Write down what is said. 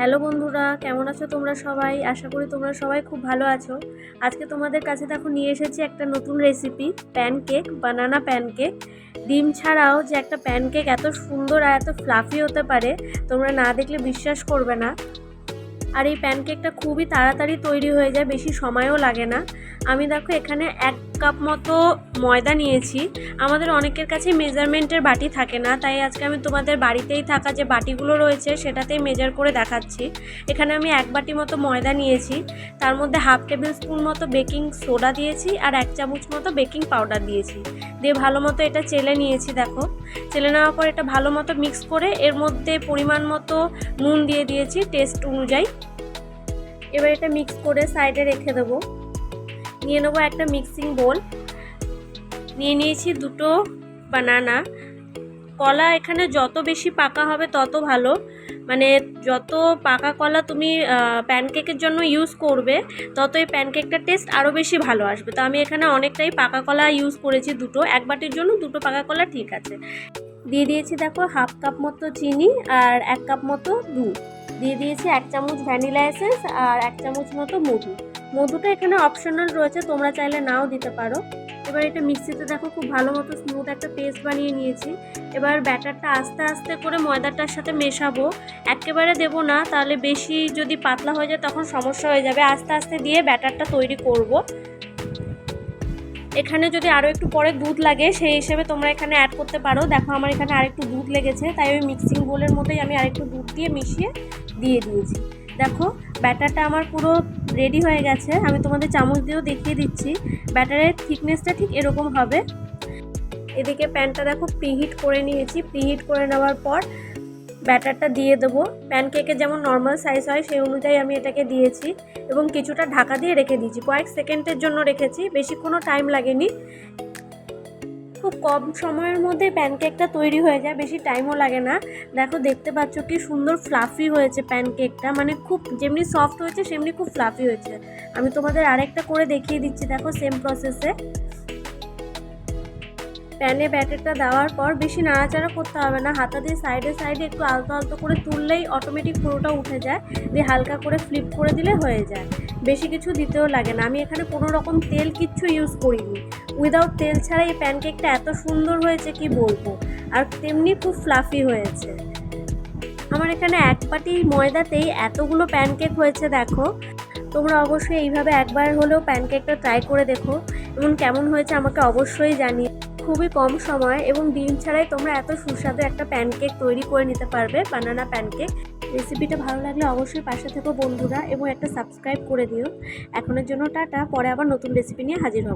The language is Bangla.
হ্যালো বন্ধুরা, কেমন আছো তোমরা সবাই? আশা করি তোমরা সবাই খুব ভালো আছো। আজকে তোমাদের কাছে দেখো নিয়ে এসেছি একটা নতুন রেসিপি প্যানকেক বানানা প্যানকেক ডিম ছাড়াও যে একটা প্যানকেক এত সুন্দর আর এত ফ্লাফি হতে পারে, তোমরা না দেখলে বিশ্বাস করবে না। আর এই প্যানকেকটা খুবই তাড়াতাড়ি তৈরি হয়ে যায়, বেশি সময়ও লাগে না। আমি দেখো এখানে এক কাপ মতো ময়দা নিয়েছি। আমাদের অনেকের কাছে মেজারমেন্টের বাটি থাকে না, তাই আজকে আমি তোমাদের বাড়িতেই থাকা যে বাটিগুলো রয়েছে সেটাতেই মেজার করে দেখাচ্ছি। এখানে আমি এক বাটি মতো ময়দা নিয়েছি, তার মধ্যে হাফ টেবিল স্পুন মতো বেকিং সোডা দিয়েছি আর এক চামচ মতো বেকিং পাউডার দিয়েছি। দিয়ে ভালো মতো এটা চেলে নিয়েছি, দেখো। চেলে নেওয়ার পর এটা ভালো মতো মিক্স করে এর মধ্যে পরিমাণ মতো নুন দিয়ে দিয়েছি, টেস্ট অনুযায়ী। এবার এটা মিক্স করে সাইডে রেখে দেবো। নিয়ে নেব একটা মিক্সিং বোল। নিয়ে নিয়েছি দুটো বানানা। কলা এখানে যত বেশি পাকা হবে তত ভালো। মানে যত পাকা কলা তুমি প্যানকেকের জন্য ইউজ করবে তত এই প্যানকেকটার টেস্ট আরও বেশি ভালো আসবে। তো আমি এখানে অনেকটাই পাকা কলা ইউজ করেছি দুটো। এক বাটির জন্য দুটো পাকা কলা ঠিক আছে। দিয়ে দিয়েছি দেখো হাফ কাপ মতো চিনি আর এক কাপ মতো দুধ। দিয়ে দিয়েছি এক চামচ ভ্যানিলা এসেন্স আর এক চামচ মতো মধু। মধুটা এখানে অপশনাল রয়েছে, তোমরা চাইলে নাও দিতে পারো। এবার এটা মিক্সিতে দেখো, খুব ভালো মতো স্মুথ একটা পেস্ট বানিয়ে নিয়েছি। এবার ব্যাটারটা আস্তে আস্তে করে ময়দাটার সাথে মেশাবো। একেবারে দেবো না, তাহলে বেশি যদি পাতলা হয়ে যায় তখন সমস্যা হয়ে যাবে। আস্তে আস্তে দিয়ে ব্যাটারটা তৈরি করব। এখানে যদি আরও একটু পরে দুধ লাগে, সেই হিসেবে তোমরা এখানে অ্যাড করতে পারো। দেখো আমার এখানে আরেকটু দুধ লেগেছে, তাই ওই মিক্সিং বোলের মতোই আমি আরেকটু দুধ দিয়ে মিশিয়ে দিয়ে দিয়েছি। দেখো, ব্যাটারটা আমার পুরো রেডি হয়ে গেছে। আমি তোমাদের চামচ দিয়েও দেখিয়ে দিচ্ছি। ব্যাটারের থিকনেসটা ঠিক এরকম হবে। এদিকে প্যানটা দেখো প্রিহিট করে নিয়েছি। প্রিহিট করে নেওয়ার পর ব্যাটারটা দিয়ে দেবো। প্যানকেকের যেমন নর্মাল সাইজ হয়, সেই অনুযায়ী আমি এটাকে দিয়েছি এবং কিছুটা ঢাকা দিয়ে রেখে দিয়েছি। কয়েক সেকেন্ডের জন্য রেখেছি। বেশি কোনো টাইম লাগেনি। খুব কম সময়ের মধ্যে প্যানকেকটা তৈরি হয়ে যায়, বেশি টাইমও লাগে না। দেখো, দেখতে পাচ্ছ কি সুন্দর ফ্লাফি হয়েছে প্যানকেকটা মানে খুব যেমনি সফট হয়েছে, সেমনি খুব ফ্লাফি হয়েছে। আমি তোমাদের আরেকটা করে দেখিয়ে দিচ্ছি, দেখো সেম প্রসেসে প্যানে ব্যাটারটা দেওয়ার পর বেশি নাড়াচাড়া করতে হবে না। হাতা দিয়ে সাইডে সাইডে একটু আলতো আলতো করে তুললেই অটোমেটিক পুরোটা উঠে যায়। দিয়ে হালকা করে ফ্লিপ করে দিলে হয়ে যায়। বেশি কিছু দিতেও লাগে না। আমি এখানে কোনো রকম তেল কিচ্ছু ইউজ করিনি। উইদাউট তেল ছাড়া এই প্যানকেকটা এত সুন্দর হয়েছে, কি বলব? আর তেমনি খুব ফ্লাফি হয়েছে। আমার এখানে এক বাটি ময়দাতেই এতগুলো প্যানকেক হয়েছে, দেখো। তোমরা অবশ্যই এইভাবে একবার হলেও প্যানকেকটা ট্রাই করে দেখো এবং কেমন হয়েছে আমাকে অবশ্যই জানিয়ে খুবই কম সময় এবং ডিম ছাড়াই তোমরা এত সুস্বাদু একটা প্যানকেক তৈরি করে নিতে পারবে বানানা প্যানকেক রেসিপিটা ভালো লাগলে অবশ্যই পাশে থেকো বন্ধুরা এবং একটা সাবস্ক্রাইব করে দিও। এখনের জন্য টাটা, পরে আবার নতুন রেসিপি নিয়ে হাজির হব।